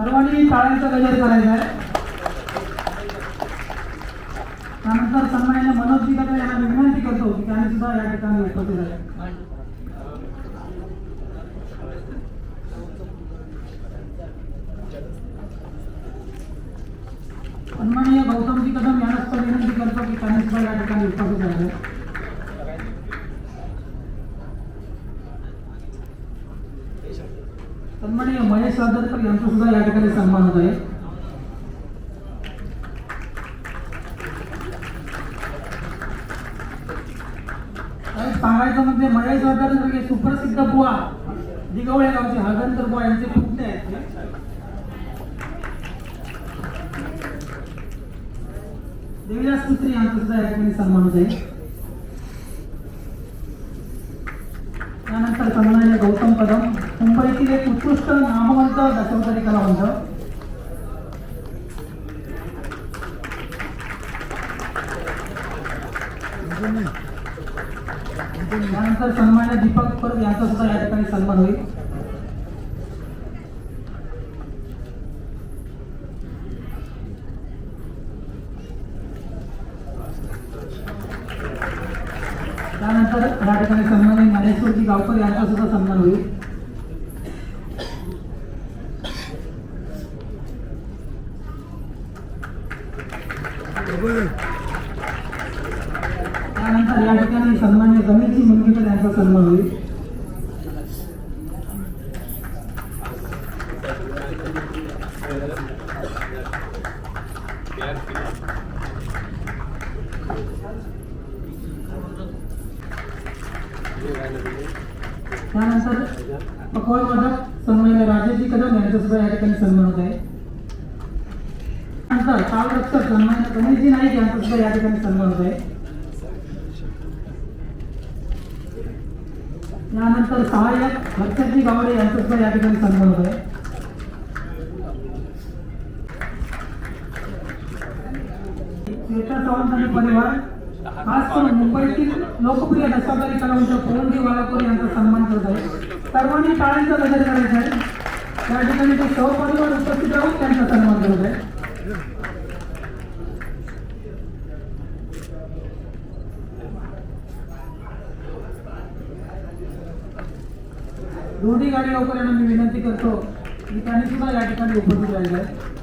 सर्वांनी टाळ्यांचा गजर करायचा आहे. त्यानंतर सन्मान्य मनोज कदम यांना विनंती करतो की त्यांनी सुद्धा या ठिकाणी उपस्थित आहे सन्माननीय गौतमजी कदम यांना सुद्धा विनंती करतो की त्यांनी सुद्धा या ठिकाणी उपस्थित आहे सन्माननीय महेश आदरकर यांचा सुद्धा या ठिकाणी सन्मान होत आहे सांगायचं म्हणजे महेश आदरकर हे सुप्रसिद्ध बुवा दिगवळे गावचे हळदंतर बुवा यांचे पुतणे आहेत. देवीदास पुत्री यांचा सुद्धा या ठिकाणी सन्मान होत आहे त्यानंतर सन्मान्य गौतम कदम मुंबईतील एक उत्कृष्ट नामवंत दशावतारी कलावंत. त्यानंतर सन्मान्य दीपक परब यांचा सुद्धा या ठिकाणी सन्मान होईल. त्यानंतर या ठिकाणी सन्मान्य ज्ञानेश्वरजी गावकर यांचा सुद्धा सन्मान होईल. त्यानंतर या ठिकाणी सन्मान्य गणेशजी मुनगेकर यांचा सन्मान होईल त्यानंतर पकवान वादक सन्मान्य राजेशजी कदम यांचा सुद्धा या ठिकाणी सन्मान होत आहे. नंतर तालरक्षक सन्मान्य गणेशजी नाईक यांचा सुद्धा या ठिकाणी सन्मान होत आहे त्यानंतर सहाय्यक लक्षजी गावडे यांचा सुद्धा या ठिकाणी सन्मान होत आहे श्वेता सावंत आणि परिवार खास करून मुंबईतील लोकप्रिय दशावतारी कलावंत पवनजी वालापूर यांचा सन्मान करत आहे सर्वांनी टाळ्यांचा गजर करायचा आहे त्या ठिकाणी ते सहपरिवार उपस्थित राहून त्यांचा सन्मान करत आहे दोन्ही गाडी लवकर यांना मी विनंती करतो. मी त्यांनी सुद्धा या ठिकाणी उपस्थित राहिले आहे